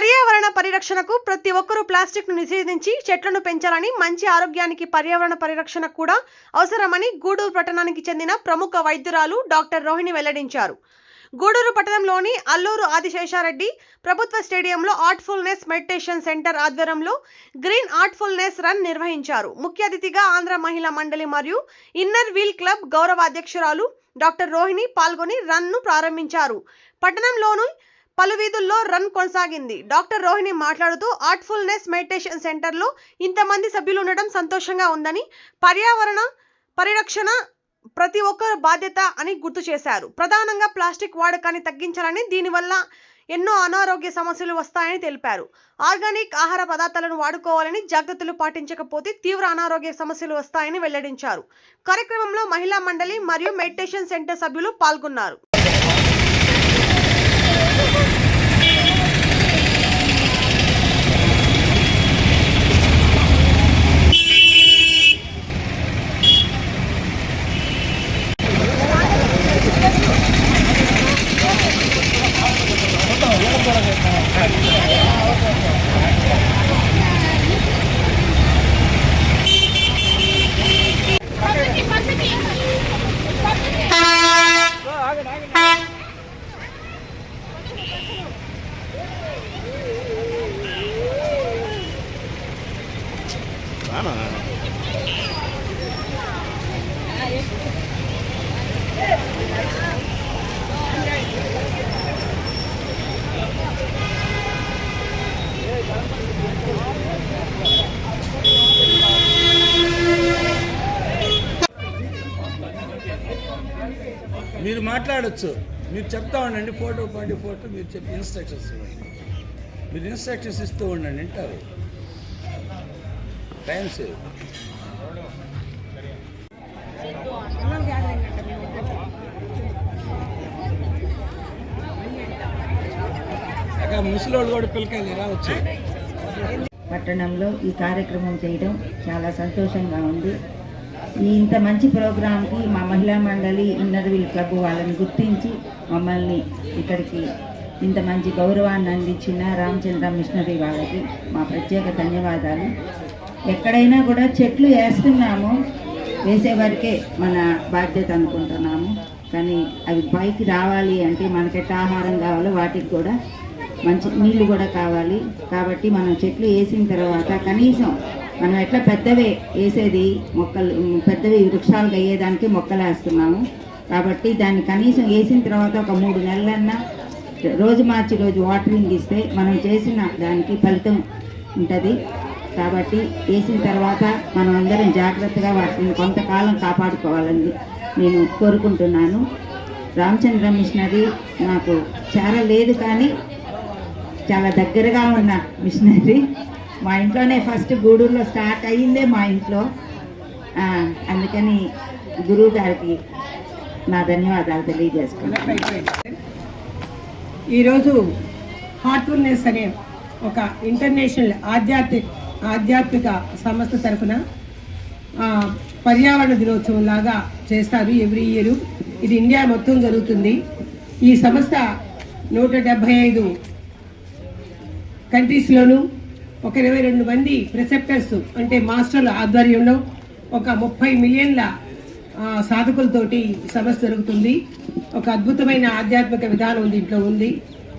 పర్యావరణ పరిరక్షణకు ప్రతి ఒక్కరూ ప్లాస్టిక్ను నిషేధించి చెట్లను పెంచాలని మంచి ఆరోగ్యానికి పర్యావరణ పరిరక్షణ కూడా అవసరమని గూడూరు పట్టణానికి చెందిన ప్రముఖ వైద్యురాలు డాక్టర్ రోహిణి వెల్లడించారు. గూడూరు పట్టణంలోని అల్లూరు ఆదిశేషారెడ్డి ప్రభుత్వ స్టేడియంలో ఆర్ట్ఫుల్నెస్ మెడిటేషన్ సెంటర్ ఆధ్వర్యంలో గ్రీన్ ఆర్ట్ఫుల్నెస్ రన్ నిర్వహించారు. ముఖ్య అతిథిగా ఆంధ్ర మహిళా మండలి మరియు ఇన్నర్ వీల్ క్లబ్ గౌరవ అధ్యక్షురాలు డాక్టర్ రోహిణి పాల్గొని రన్ను ప్రారంభించారు. పట్టణంలోని పలు వీధుల్లో రన్ కొనసాగింది. డాక్టర్ రోహిణి మాట్లాడుతూ ఆర్ట్ఫుల్నెస్ మెడిటేషన్ సెంటర్లో ఇంతమంది సభ్యులు ఉండడం సంతోషంగా ఉందని పర్యావరణ పరిరక్షణ ప్రతి ఒక్కరు బాధ్యత అని గుర్తు చేశారు. ప్రధానంగా ప్లాస్టిక్ వాడకాన్ని తగ్గించాలని దీనివల్ల ఎన్నో అనారోగ్య సమస్యలు వస్తాయని తెలిపారు. ఆర్గానిక్ ఆహార పదార్థాలను వాడుకోవాలని జాగ్రత్తలు పాటించకపోతే తీవ్ర అనారోగ్య సమస్యలు వస్తాయని వెల్లడించారు. కార్యక్రమంలో మహిళా మండలి మరియు మెడిటేషన్ సెంటర్ సభ్యులు పాల్గొన్నారు. మీరు మాట్లాడొచ్చు. మీరు చెప్తా ఉండండి ఫోటో పండి ఫోటో మీరు చెప్పి ఇన్స్ట్రక్షన్స్ ఇవ్వండి. మీరు ఇన్స్ట్రక్షన్స్ ఇస్తూ ఉండండి వింటారు. టైం సేవ్ ముసలోళ్ళు కూడా పిల్లకాయలు పట్టణంలో ఈ కార్యక్రమం చేయడం చాలా సంతోషంగా ఉంది. ఈ ఇంత మంచి ప్రోగ్రాంకి మా మహిళా మండలి ఇన్నర్ వీల్ క్లబ్ వాళ్ళని గుర్తించి మమ్మల్ని ఇక్కడికి ఇంత మంచి గౌరవాన్ని అందించిన రామచంద్ర మిషనరీ వాళ్ళకి మా ప్రత్యేక ధన్యవాదాలు. ఎక్కడైనా కూడా చెట్లు వేస్తున్నాము. వేసే మన బాధ్యత అనుకుంటున్నాము. కానీ అవి పైకి రావాలి అంటే మనకెట్ట ఆహారం కావాలో వాటికి కూడా మంచి నీళ్ళు కూడా కావాలి. కాబట్టి మనం చెట్లు వేసిన తర్వాత కనీసం మనం ఎట్లా పెద్దవే వేసేది మొక్కలు పెద్దవి వృక్షాలకు అయ్యేదానికి మొక్కలు వేస్తున్నాము. కాబట్టి దాన్ని కనీసం వేసిన తర్వాత ఒక మూడు నెలలన్నా రోజు మార్చి రోజు వాటరింగ్ ఇస్తే మనం చేసిన దానికి ఫలితం ఉంటుంది. కాబట్టి వేసిన తర్వాత మనం అందరం జాగ్రత్తగా వాటిని కొంతకాలం కాపాడుకోవాలని నేను కోరుకుంటున్నాను. రామచంద్ర మిషనరీ నాకు చాలా లేదు కానీ చాలా దగ్గరగా ఉన్న మిషనరీ. మా ఇంట్లోనే ఫస్ట్ గూడూరులో స్టార్ట్ అయ్యిందే మా ఇంట్లో. అందుకని గురువు గారికి నా ధన్యవాదాలు తెలియజేసుకున్నాను ఈరోజు హార్ట్ఫుల్నెస్ అనే ఒక ఇంటర్నేషనల్ ఆధ్యాత్మిక ఆధ్యాత్మిక సంస్థ తరఫున పర్యావరణ దినోత్సవం లాగా చేస్తారు ఎవ్రీ ఇయర్. ఇది ఇండియా మొత్తం జరుగుతుంది. ఈ సంస్థ నూట డెబ్భై ఐదు కంట్రీస్లోనూ ఒక ఇరవై రెండు మంది ప్రిసెప్టర్స్ అంటే మాస్టర్ల ఆధ్వర్యంలో ఒక ముప్పై మిలియన్ల సాధకులతోటి సమస్య జరుగుతుంది. ఒక అద్భుతమైన ఆధ్యాత్మిక విధానం దీంట్లో ఉంది.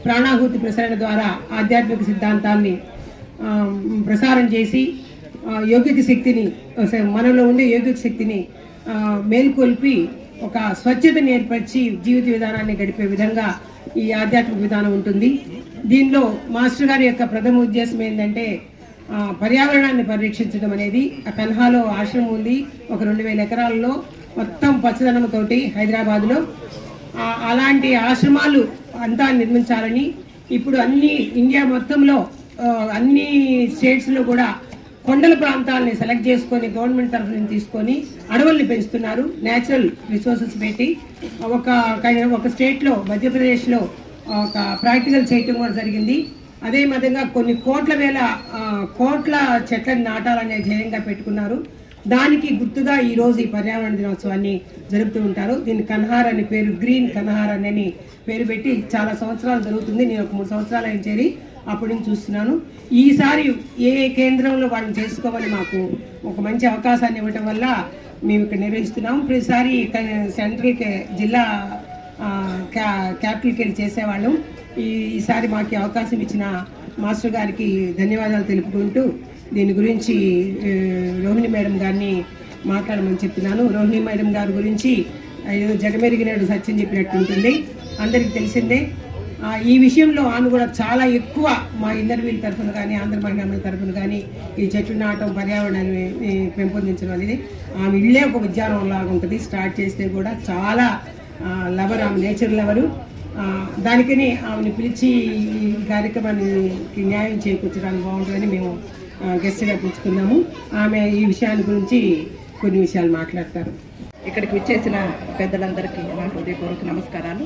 ప్రాణాహుతి ప్రసరణ ద్వారా ఆధ్యాత్మిక సిద్ధాంతాన్ని ప్రసారం చేసి ఆ, యోగిక శక్తిని మనలో ఉండే యోగిక శక్తిని మేల్కొల్పి ఒక స్వచ్ఛతని ఏర్పరిచి జీవిత విధానాన్ని గడిపే విధంగా ఈ ఆధ్యాత్మిక విధానం ఉంటుంది. దీనిలో మాస్టర్ గారి యొక్క ప్రథమ ఉద్దేశం ఏంటంటే పర్యావరణాన్ని పరిరక్షించడం అనేది. ఆ కన్హాలో ఆశ్రమం ఉంది ఒక రెండు వేల ఎకరాల్లో మొత్తం పచ్చదనంతోటి హైదరాబాద్లో. అలాంటి ఆశ్రమాలు అంతా నిర్మించాలని ఇప్పుడు అన్ని ఇండియా మొత్తంలో అన్ని స్టేట్స్లో కూడా కొండల ప్రాంతాలని సెలెక్ట్ చేసుకొని గవర్నమెంట్ తరఫు నుంచి తీసుకొని అడవుల్ని పెంచుతున్నారు. న్యాచురల్ రిసోర్సెస్ పెట్టి ఒక ఒక స్టేట్లో మధ్యప్రదేశ్లో ఒక ప్రాక్టికల్ చేయటం కూడా జరిగింది. అదే విధంగా కొన్ని కోట్ల వేల కోట్ల చెట్లను నాటాలనే ధ్యేయంగా పెట్టుకున్నారు. దానికి గుర్తుగా ఈరోజు ఈ పర్యావరణ దినోత్సవాన్ని జరుపుతూ ఉంటారు. దీన్ని కన్హార్ అనే పేరు గ్రీన్ కన్హార్ అని పేరు పెట్టి చాలా సంవత్సరాలు జరుగుతుంది. నేను ఒక మూడు సంవత్సరాలు అయిన చేరి అప్పటి నుంచి చూస్తున్నాను. ఈసారి ఏ కేంద్రంలో వాళ్ళని చేసుకోవాలి మాకు ఒక మంచి అవకాశాన్ని ఇవ్వటం వల్ల మేము ఇక్కడ నిర్వహిస్తున్నాం. ప్రతిసారి సెంట్రల్ జిల్లా క్యా క్యాపిటల్కి వెళ్ళి చేసేవాళ్ళం. ఈ ఈసారి మాకు అవకాశం ఇచ్చిన మాస్టర్ గారికి ధన్యవాదాలు తెలుపుకుంటూ దీని గురించి రోహిణి మేడం గారిని మాట్లాడమని చెప్తున్నాను. రోహిణి మేడం గారి గురించి ఏదో జగమెరిగినాడు సత్యం చెప్పినట్టు ఉంటుంది. అందరికీ తెలిసిందే. ఈ విషయంలో ఆమె కూడా చాలా ఎక్కువ మా ఇంటర్వ్యూల తరఫున కానీ ఆంధ్ర మహిళల తరఫున కానీ ఈ చెట్లు నాటం పర్యావరణాన్ని పెంపొందించడం అనేది ఆమె ఇల్లే ఒక ఉద్యానం లాగా ఉంటుంది. స్టార్ట్ చేస్తే కూడా చాలా లవర్ ఆమె నేచర్ లవరు. దానికని ఆమెను పిలిచి ఈ కార్యక్రమానికి న్యాయం చేకూర్చడానికి బాగుంటుందని మేము గెస్ట్గా పిలుచుకున్నాము. ఆమె ఈ విషయాన్ని గురించి కొన్ని విషయాలు మాట్లాడతారు. ఇక్కడికి విచ్చేసిన పెద్దలందరికీ నా హృదయపూర్వక నమస్కారాలు.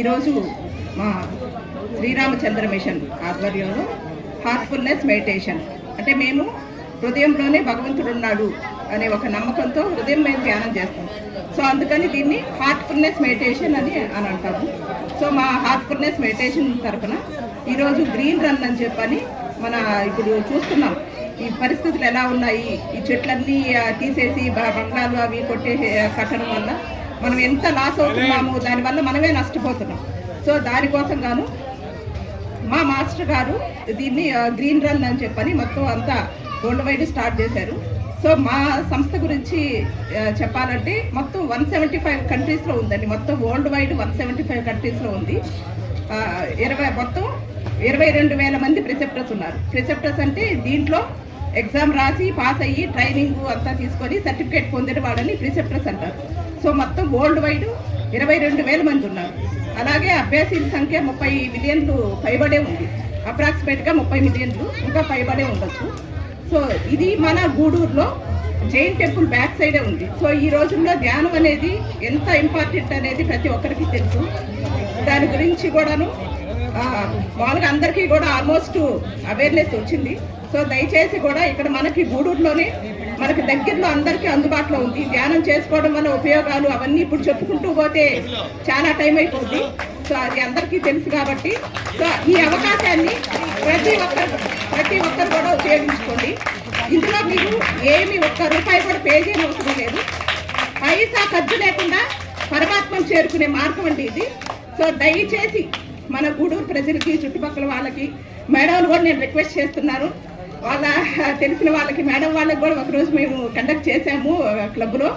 ఈరోజు మా శ్రీరామచంద్ర మిషన్ ఆధ్వర్యంలో హార్ట్ఫుల్నెస్ మెడిటేషన్ అంటే మేము హృదయంలోనే భగవంతుడు ఉన్నాడు అనే ఒక నమ్మకంతో హృదయం మీద ధ్యానం చేస్తాం. సో అందుకని దీన్ని హార్ట్ఫుల్నెస్ మెడిటేషన్ అని అని అంటాము. సో మా హార్ట్ఫుల్నెస్ మెడిటేషన్ తరఫున ఈరోజు గ్రీన్ రన్ అని చెప్పని మన ఇప్పుడు చూస్తున్నాం. ఈ పరిస్థితులు ఎలా ఉన్నాయి? ఈ చెట్లన్నీ తీసేసి బంగ్లాలు అవి కొట్టే కట్టడం వల్ల మనం ఎంత లాస్ అవుతున్నాము దానివల్ల మనమే నష్టపోతున్నాం. సో దానికోసం గాను మా మాస్టర్ గారు దీన్ని గ్రీన్ రన్ అని చెప్పని మొత్తం అంతా గోల్డ్ వైడ్ స్టార్ట్ చేశారు. సో మా సంస్థ గురించి చెప్పాలంటే మొత్తం వన్ సెవెంటీ ఫైవ్ కంట్రీస్లో ఉందండి. మొత్తం world wide one seventy five కంట్రీస్లో ఉంది. ఇరవై మొత్తం ఇరవై రెండు వేల మంది ప్రిసెప్టర్స్ ఉన్నారు. ప్రిసెప్టర్స్ అంటే దీంట్లో ఎగ్జామ్ రాసి పాస్ అయ్యి ట్రైనింగ్ అంతా తీసుకొని సర్టిఫికేట్ పొందిన వాళ్ళని ప్రిసెప్టర్స్ అంటారు. సో మొత్తం వరల్డ్ వైడ్ ఇరవై రెండు వేల మంది ఉన్నారు. అలాగే అభ్యాసీల సంఖ్య ముప్పై మిలియన్లు పైబడే ఉంది. అప్రాక్సిమేట్గా ముప్పై మిలియన్లు ఇంకా పైబడే ఉండొచ్చు. సో ఇది మన గూడూరులో జైన్ టెంపుల్ బ్యాక్ సైడే ఉంది. సో ఈ రోజుల్లో ధ్యానం అనేది ఎంత ఇంపార్టెంట్ అనేది ప్రతి ఒక్కరికి తెలుసు. దాని గురించి కూడాను మామూలుగా అందరికీ కూడా ఆల్మోస్ట్ అవేర్నెస్ వచ్చింది. సో దయచేసి కూడా ఇక్కడ మనకి గూడూరులోనే మనకు దగ్గరలో అందరికీ అందుబాటులో ఉంది. ధ్యానం చేసుకోవడం వల్ల ఉపయోగాలు అవన్నీ ఇప్పుడు చెప్పుకుంటూ పోతే చాలా టైం అయిపోతుంది సో అది అందరికీ తెలుసు కాబట్టి. సో ఈ అవకాశాన్ని ప్రతి ఒక్కరు ప్రతి ఒక్కరు కూడా ఉపయోగించుకోండి. ఇందులో మీరు ఏమి ఒక్క రూపాయి కూడా పే చేయని అవసరం లేదు. పైసా ఖర్చు లేకుండా పరమాత్మను చేరుకునే మార్గం అండి ఇది. సో దయచేసి మన గూడూరు ప్రజలకి చుట్టుపక్కల వాళ్ళకి మేడం కూడా నేను రిక్వెస్ట్ చేస్తున్నాను. వాళ్ళ తెలిసిన వాళ్ళకి మేడం వాళ్ళకి కూడా ఒకరోజు మేము కండక్ట్ చేశాము క్లబ్లో